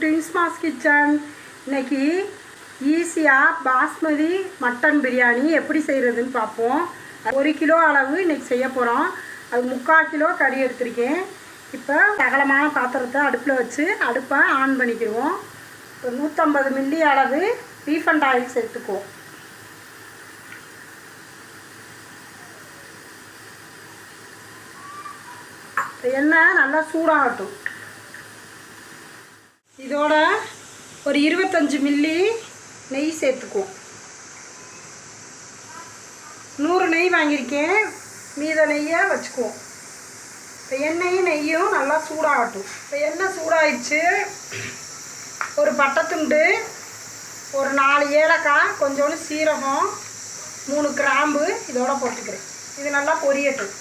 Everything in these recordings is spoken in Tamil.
ட்வின்ஸ் மாஸ் கிச்சன் இன்னைக்கு ஈஸியாக பாஸ்மதி மட்டன் பிரியாணி எப்படி செய்கிறதுன்னு பார்ப்போம். ஒரு கிலோ அளவு இன்றைக்கி செய்ய போகிறோம் அது முக்கால் கிலோ கறி எடுத்திருக்கேன். இப்போ அகலமான பாத்திரத்தை அடுப்பில் வச்சு அடுப்பை ஆன் பண்ணிக்கிடுவோம். ஒரு நூற்றம்பது மில்லி அளவு ரீஃபண்ட் ஆயில் சேர்த்துக்குவோம். எண்ணெய் நல்லா சூடாகட்டும். இதோட ஒரு இருபத்தஞ்சி மில்லி நெய் சேர்த்துக்குவோம். நூறு நெய் வாங்கியிருக்கேன். மீத நெய்யை வச்சுக்குவோம். இப்போ எண்ணெயும் நெய்யும் நல்லா சூடாகட்டும். இப்போ எண்ணெய் சூடாயிடுச்சு. ஒரு பட்டைத்துண்டு ஒரு நாலு ஏலக்காய் கொஞ்சோண்டு சீரகம் மூணு கிராம்பு இதோட போட்டுக்கிறேன். இது நல்லா பொரியட்டும்.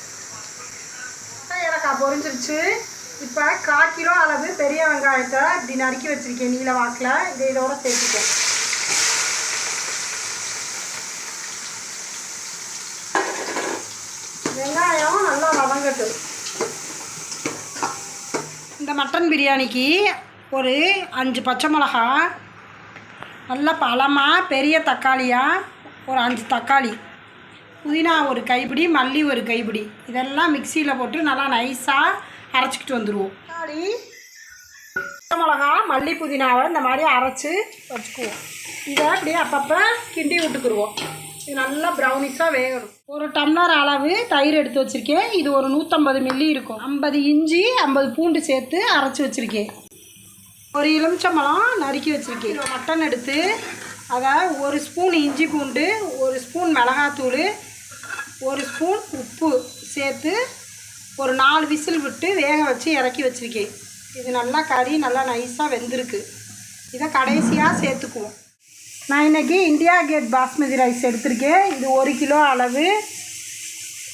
ஏலக்காய் பொரிஞ்சிருச்சு. இப்போ கால் கிலோ அளவு பெரிய வெங்காயத்தை இப்படி நறுக்கி வச்சுருக்கேன் நீல வாக்கில். இதை இதோட சேர்த்துக்கேன் வெங்காயம் நல்லா வதங்கட்டும். இந்த மட்டன் பிரியாணிக்கு ஒரு அஞ்சு பச்சை மிளகா நல்லா பழமாக பெரிய தக்காளியாக ஒரு அஞ்சு தக்காளி புதினா ஒரு கைப்பிடி மல்லி ஒரு கைப்பிடி. இதெல்லாம் மிக்சியில் போட்டு நல்லா நைஸாக அரைச்சிக்கிட்டு வந்துடுவோம் மிளகா மல்லி புதினாவை இந்த மாதிரி அரைச்சி வச்சுக்குவோம். இதை அப்படியே அப்பப்போ கிண்டி விட்டுக்குருவோம். இது நல்லா ப்ரௌனிஷாக வேகணும். ஒரு டம்ளர் அளவு தயிர் எடுத்து வச்சுருக்கேன். இது ஒரு நூற்றம்பது மில்லி இருக்கும். ஐம்பது இஞ்சி ஐம்பது பூண்டு சேர்த்து அரைச்சி வச்சுருக்கேன். ஒரு எலுமிச்சம்பழம் நறுக்கி வச்சுருக்கேன். மட்டன் எடுத்து அதை ஒரு ஸ்பூன் இஞ்சி பூண்டு ஒரு ஸ்பூன் மிளகாத்தூள் ஒரு ஸ்பூன் உப்பு சேர்த்து ஒரு நாலு விசில் விட்டு வேக வச்சு இறக்கி வச்சுருக்கேன். இது நல்லா கறி நல்லா நைஸாக வெந்திருக்கு. இதை கடைசியாக சேர்த்துக்குவோம். நான் இன்றைக்கி இந்தியா கேட் பாஸ்மதி ரைஸ் எடுத்திருக்கேன். இது ஒரு கிலோ அளவு.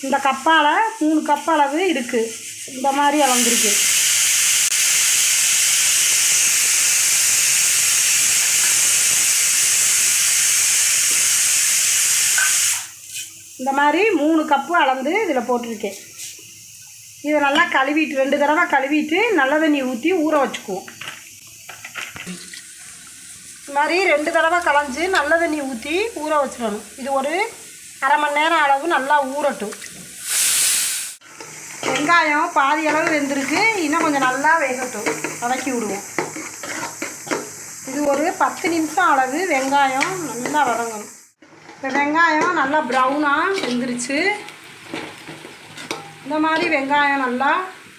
இந்த கப்பால் மூணு கப் அளவு இருக்குது இந்த மாதிரி அளந்துருக்கு இந்த மாதிரி மூணு கப்பு அளந்து இதில் போட்டிருக்கேன். இதை நல்லா கழுவிட்டு ரெண்டு தடவை கழுவிட்டு நல்ல தண்ணி ஊற்றி ஊற வச்சுக்குவோம். இது மாதிரி ரெண்டு தடவை களைஞ்சி நல்ல தண்ணி ஊற்றி ஊற வச்சிடணும். இது ஒரு அரை மணி நேரம் அளவு நல்லா ஊறட்டும். வெங்காயம் பாதி அளவு வெந்திருக்கு. இன்னும் கொஞ்சம் நல்லா வேகட்டும். வதக்கி விடுவோம். இது ஒரு பத்து நிமிஷம் அளவு வெங்காயம் நல்லா வதங்கணும். இப்போ வெங்காயம் நல்லா ப்ரௌனாக வெந்துருச்சு. இந்த மாதிரி வெங்காயம் நல்லா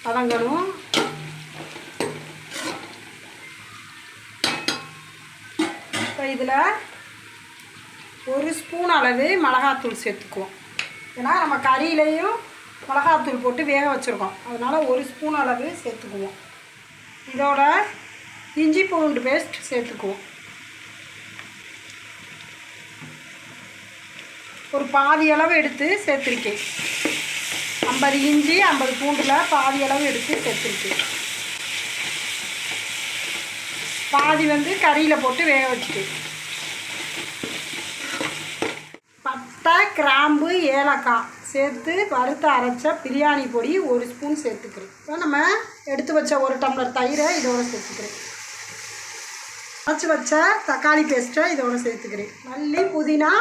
வதங்கணும். இப்போ இதில் ஒரு ஸ்பூன் அளவு மிளகாத்தூள் சேர்த்துக்குவோம். ஏன்னா நம்ம கறியிலையும் மிளகாத்தூள் போட்டு வேக வச்சுருக்கோம். அதனால் ஒரு ஸ்பூன் அளவு சேர்த்துக்குவோம். இதோட இஞ்சி பூண்டு பேஸ்ட் சேர்த்துக்குவோம். ஒரு பாதி அளவு எடுத்து சேர்த்துருக்கேன். ஐம்பது இஞ்சி ஐம்பது பூண்டில் பாதி அளவு எடுத்து சேர்த்துருக்கு. பாதி வந்து கறியில் போட்டு வேக வச்சுட்டு. பட்டை கிராம்பு ஏலக்காய் சேர்த்து வறுத்து அரைச்ச பிரியாணி பொடி ஒரு ஸ்பூன் சேர்த்துக்கிறேன். இப்போ நம்ம எடுத்து வச்ச ஒரு டம்ளர் தயிரை இதோடு சேர்த்துக்கிறேன். அரைச்சி வச்ச தக்காளி பேஸ்ட்டை இதோடு சேர்த்துக்கிறேன். மல்லி புதினா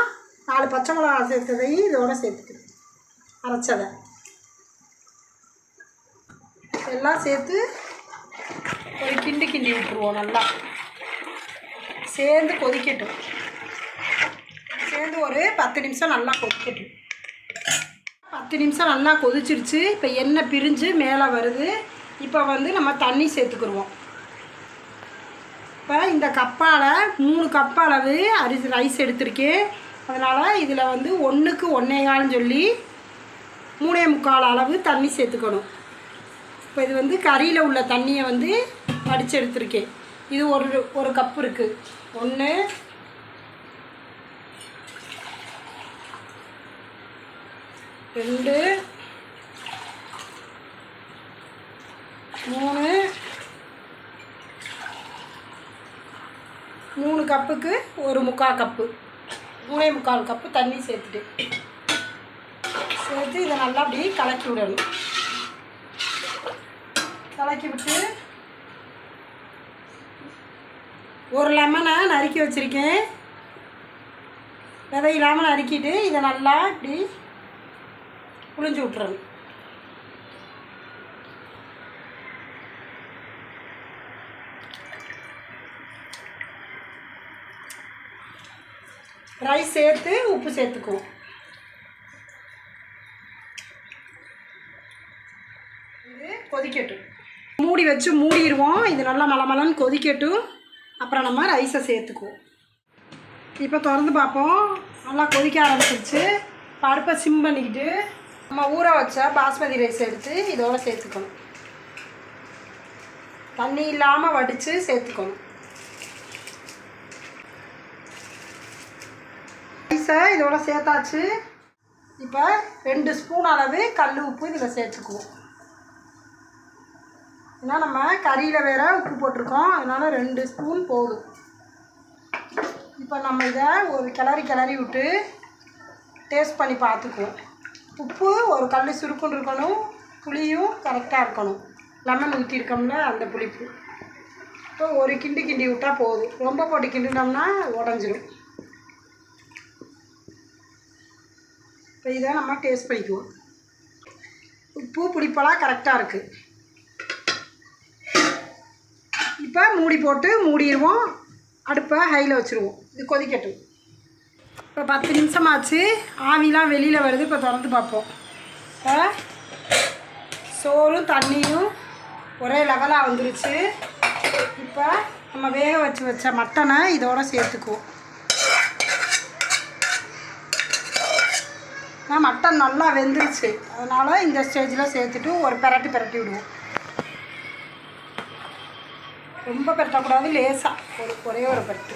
நாலு பச்சை மிளகா சேர்த்ததையும் இதோடு சேர்த்துக்கிறேன். அரைச்சதை. எல்லாம் சேர்த்து ஒரு கிண்டு கிண்டி விட்டுருவோம் நல்லா. சேர்ந்து கொதிக்கட்டும். சேர்ந்து ஒரு பத்து நிமிஷம் நல்லா கொதிக்கட்டும். பத்து நிமிஷம் நல்லா கொதிச்சிருச்சு. இப்போ எண்ணெய் பிரிஞ்சு மேலே வருது. இப்போ வந்து நம்ம தண்ணி சேர்த்துக்குருவோம். இப்போ இந்த கப்பால் மூணு கப் அளவு அரிசி ரைஸ் எடுத்திருக்கேன். அதனால் இதில் வந்து ஒன்றுக்கு ஒன்றேகால்னு சொல்லி மூணே முக்கால் அளவு தண்ணி சேர்த்துக்கணும். இப்போ இது வந்து கறியில் உள்ள தண்ணியை வந்து வடித்து எடுத்திருக்கேன் இது ஒரு ஒரு கப் இருக்குது ஒன்று ரெண்டு மூணு மூணு கப்புக்கு ஒரு முக்கால் கப்பு. மூணே முக்கால் கப்பு தண்ணி சேர்த்துட்டு சேர்த்து இதை நல்லா அப்படியே கலக்கி விடணும். கலக்கி விட்டு ஒரு லெமனை நறுக்கி வச்சுருக்கேன். விதை இல்லாமல் நறுக்கிட்டு இதை நல்லா இப்படி புளிஞ்சு விட்றணும் ரைஸ் சேர்த்து உப்பு சேர்த்துக்குவோம் இது கொதிக்கட்டும் மூடி வச்சு மூடிடுவோம். இது நல்லா மலமலன்னு கொதிக்கட்டும். அப்புறம் நம்ம ரைஸை சேர்த்துக்குவோம். இப்போ திறந்து பார்ப்போம். நல்லா கொதிக்க ஆரம்பிச்சிருச்சு. பருப்பை சிம் பண்ணிக்கிட்டு நம்ம ஊற வச்ச பாஸ்மதி ரைஸ் எடுத்து இதோட சேர்த்துக்கணும். தண்ணி இல்லாமல் வடித்து சேர்த்துக்கணும். ரைஸை இதோட சேர்த்தாச்சு. இப்போ ரெண்டு ஸ்பூன் அளவு கல் உப்பு இதில் சேர்த்துக்குவோம். ஏன்னா நம்ம கறியில் வேறு உப்பு போட்டிருக்கோம். அதனால் ரெண்டு ஸ்பூன் போதும். இப்போ நம்ம இதை ஒரு கிளறி கிளறி விட்டு டேஸ்ட் பண்ணி பார்த்துக்குவோம். உப்பு ஒரு கல் சுருக்குன்னு இருக்கணும். புளியும் கரெக்டாக இருக்கணும். லெமன் ஊற்றிருக்கோம்னா அந்த புளிப்பு. இப்போ ஒரு கிண்டி கிண்டி விட்டால் போதும். ரொம்ப போட்டு கிண்டினோம்னா உடஞ்சிடும் இப்போ இதை நம்ம டேஸ்ட் பண்ணிக்குவோம். உப்பு புளிப்பெல்லாம் கரெக்டாக இருக்குது இப்போ மூடி போட்டு மூடிடுவோம் அடுப்பை ஹையில் வச்சுருவோம். இது கொதிக்கட்டும். இப்போ பத்து நிமிஷம் ஆச்சு ஆவிலாம் வெளியில் வருது. இப்போ திறந்து பார்ப்போம். இப்போ சோறும் தண்ணியும் ஒரே லெவலாக வந்துருச்சு. இப்போ நம்ம வேக வச்சு வச்ச மட்டனை இதோடு சேர்த்துக்குவோம். நான் மட்டன் நல்லா வெந்துருச்சு. அதனால் இந்த ஸ்டேஜில் சேர்த்துட்டு ஒரு பெரட்டி பெரட்டி விடுவோம். ரொம்ப கட்டக்கூடாது லேசாக ஒரு ஒரே ஒரு பட்டு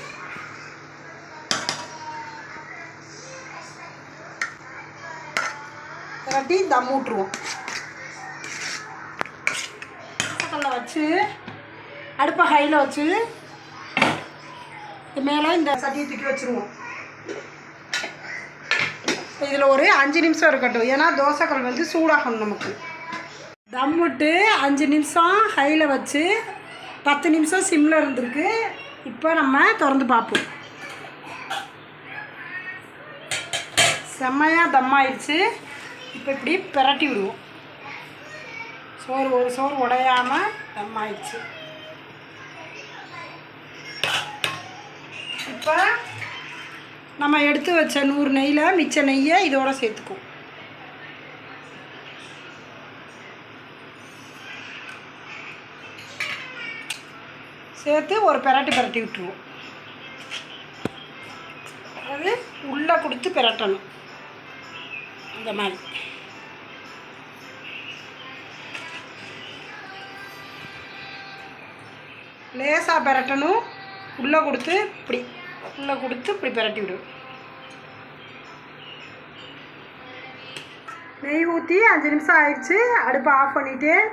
கட்டி தம் விட்ருவோம் கல்ல வச்சு அடுப்பை ஹையில் வச்சு மேலே இந்த சட்டியை தூக்கி வச்சுருவோம். இதில் ஒரு அஞ்சு நிமிஷம் இருக்கட்டும். ஏன்னா தோசைக்கல் வந்து சூடாகணும் நமக்கு. தம் விட்டு அஞ்சு நிமிஷம் ஹையில் வச்சு பத்து நிமிஷம் சிம்மில் இருந்திருக்கு. இப்போ நம்ம திறந்து பார்ப்போம். செம்மையாக தம்மாயிடுச்சு இப்போ இப்படி பிரட்டி விடுவோம். சோறு ஒரு சோறு உடையாமல் தம்மாயிடுச்சு இப்போ நம்ம எடுத்து வச்ச நூறு நெய்யில் மிச்ச நெய்யை இதோடு சேர்த்துக்குவோம். சேர்த்து ஒரு பிரட்டி பெரட்டி விட்டுருவோம். அது உள்ளே கொடுத்து பெரட்டணும். இந்த மாதிரி. லேசாக பெரட்டணும். உள்ளே கொடுத்து இப்படி. உள்ளே கொடுத்து இப்படி பெரட்டி விடுவோம். நெய் ஊற்றி அஞ்சு நிமிஷம் ஆயிடுச்சு. அடுப்பை ஆஃப் பண்ணிவிட்டு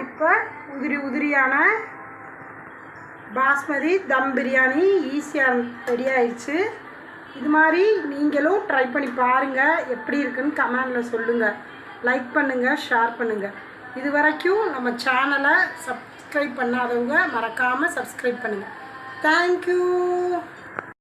இப்போ உதிரி உதிரியான பாஸ்மதி தம் பிரியாணி ஈஸியாக ரெடி ஆயிடுச்சு. இது மாதிரி நீங்களும் ட்ரை பண்ணி பாருங்கள் எப்படி இருக்குன்னு கமெண்டில் சொல்லுங்கள் லைக் பண்ணுங்கள் ஷேர் பண்ணுங்கள் இது வரைக்கும் நம்ம சேனலை சப்ஸ்கிரைப் பண்ணாதவங்க மறக்காமல் சப்ஸ்கிரைப் பண்ணுங்கள் தேங்க்யூ